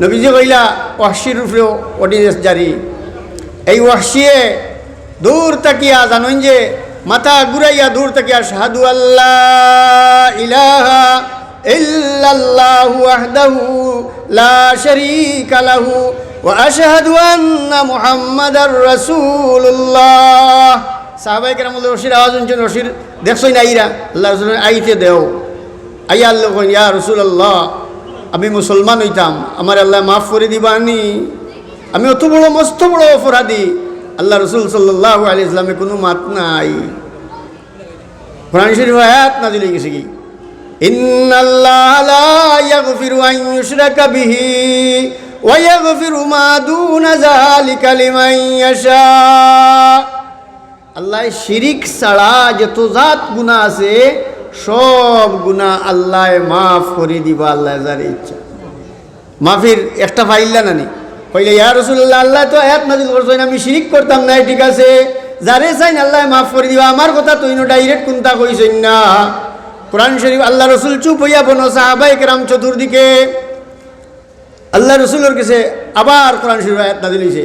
নবীজি কইলা ওয়াহশির উপরেও অর্ডিনেন্স জারি। এই ওয়াহশিয়ে দূর তাকিয়া জানুন যে, মাথা ঘুরাইয়া দূর তাকিয়া শাহাদু আল্লাহ ইলাহা ইল্লাল্লাহু ওয়াহদাহু লা শারীকা লাহু ওয়া আশহাদু আন্না মুহাম্মাদার রাসূলুল্লাহ। সাহাবাই কেরাম রশির আওয়াজ শুনছেন রশির দেখছই না আইরা আল্লাহ রসুল আইতে দেও। আইয়া আল্লাহ ইয়া রসুল্লাহ আমি মুসলমান হইতাম। আমার আল্লাহ মাফ করে দিবানি আমি অত বড়, মস্ত বড় অপরাধী। আল্লাহ রসুল সাল্লাহ আলি ইসলামে কোনো মাত নাই। কোরআন শরীফ আয়াত নাজিলে গেছে কি? আল্লাহ শিরিক ছাড়া যত জাত গুণা আছে সব গুণা আল্লাহ মাফ করে দিবা আল্লাহ যার ইচ্ছা। মাফির একটা ফাইল্লা নানি। কইলে, ইয়া রসুল্লাহ আল্লাহ তো এক নাজিল করছেন আমি শিরিক করতাম না ঠিক আছে। যারে চাইন আল্লাহ মাফ করে দিবা, আমার কথা তুই ডাইরেক্ট কোনটা কইছেন না? কোরআন শরীফ, আল্লাহ রসুল চুপ হইয়া বনো সাহাবাই কেরাম চতুর্দিকে আল্লাহ রসুলের কাছে আবার কোরআন শরীফ আয়াত নাজিল হইছে।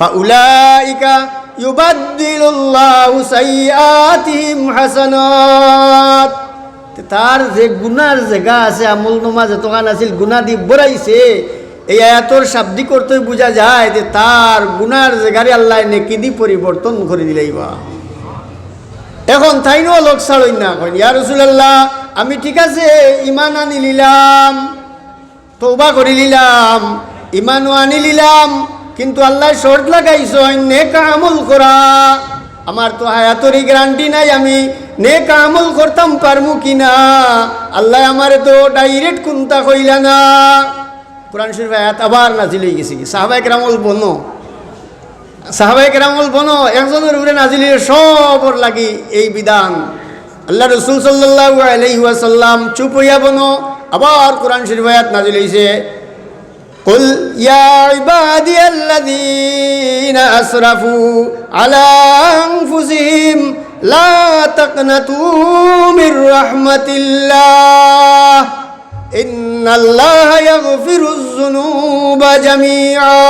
ফাউলাইকা ইউবাদদিলুল্লাহু সাইয়্যাতিহিম হাসানাত। তার যে গুনার জায়গা আছে, আমল নমা যতখান আছিল গুনা দি বরাইছে এই আয়াতর শাব্দিক অর্থই বোঝা যায় যে তার গুনার জায়গারে আল্লাহ নেকি দি পরিবর্তন করে দিলাইবা এখন তাইনও লোক ছাড়ই না, কইন, ইয়া রসুলাল্লাহ, আমি ঠিক আছে ইমান আনি লিলাম তৌবা করে নিলাম ইমানও আনি নিলাম কিন্তু আল্লাহ শর্ট লাগাইছ নেক আমল করা। আমার তো হায়াতরি গ্যারান্টি নাই, আমি নেক আমল করতাম, পারমু কি না আল্লাহ আমার তো ডাইরেক্ট কুন্তা কইলা না? কোরআন শরীফ আয়াত আবার নাজিল হয়ে গেছে কি? সাহাবাই কেরামল বনো। সাহাবাই কেরামল বনো, একজনের উপরে নাজিল সবর লাগি এই বিধান। আল্লাহ রসুল সাল্লাহ আলহিহাসাল্লাম চুপ হইয়া বনো, আবার কোরআন শরীফ আয়াত নাজিল হয়েছে قل يا عبادي الذين أسرفوا على أنفسهم لا تقنطوا من رحمة الله إن الله يغفر الذنوب جميعا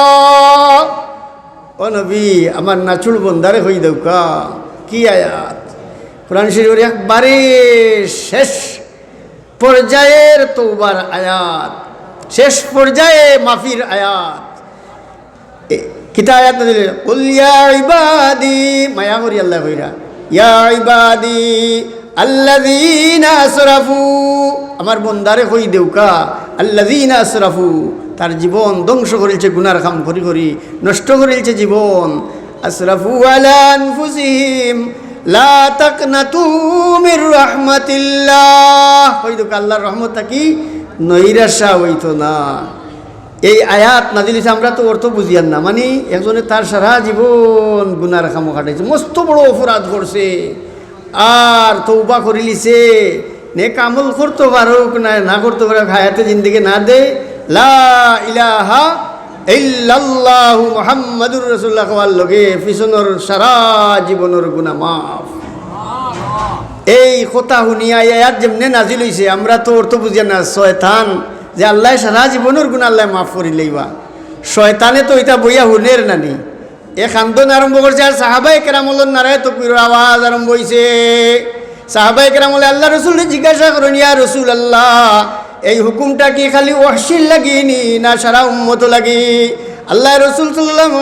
ও নবী আমার নাচুল বন্দারে হই দৌকা কি আয়াত কোরআন শরীফের একবারে শেষ পর্যায়ের তৌবার আয়াত শেষ পর্যায়ে মাফির আয়াত। মায়া আল্লাহ আমার বন্দারে কই দেউকা আল্লাযীনা আসরাফু তার জীবন ধ্বংস করিলছে, গুনার খাম করি করি নষ্ট করিলছে জীবন আসরাফু আলা লা তাকনাতু মির দেউকা, আল্লাহর রহমত কি? নৈরাশা হইতো না। এই আয়াত নাজিলিছে আমরা তো অর্থ বুঝিয়ান না। মানে একজনে তার সারা জীবন গুনার খামো কাটাইছে মস্ত বড় অপরাধ করছে। আর তৌবা করিলিছে নে কামল করতে পারুক না না করতে পারুক, হায়াতে জিন্দিগি না দে লা ইলাহা ইল্লাল্লাহু মুহাম্মাদুর রাসূলুল্লাহ লগে পিছনের সারা জীবনের গুনাহ মাফ। এই কথা শুনিয়া এই যেমনে নাজিল হইছে, আমরা তো অর্থ বুঝিয়া না, শয়তান যে আল্লাহ সারা জীবনের গুণ আল্লাহ মাফ করি লইবা। শয়তানে তো এটা বইয়া হুনের নানি। এ খান্দন আরম্ভ করছে, আর সাহাবাই কেরামলের নারায় তকবির আওয়াজ আরম্ভ হইছে। সাহাবাই কেরামলে আল্লাহ রসুল জিজ্ঞাসা করেন, ইয়া রসুল আল্লাহ এই হুকুমটা কি খালি ওয়াসিল লাগিনি না সারা উম্মত লাগি? আল্লাহ রসুল সাল্লাম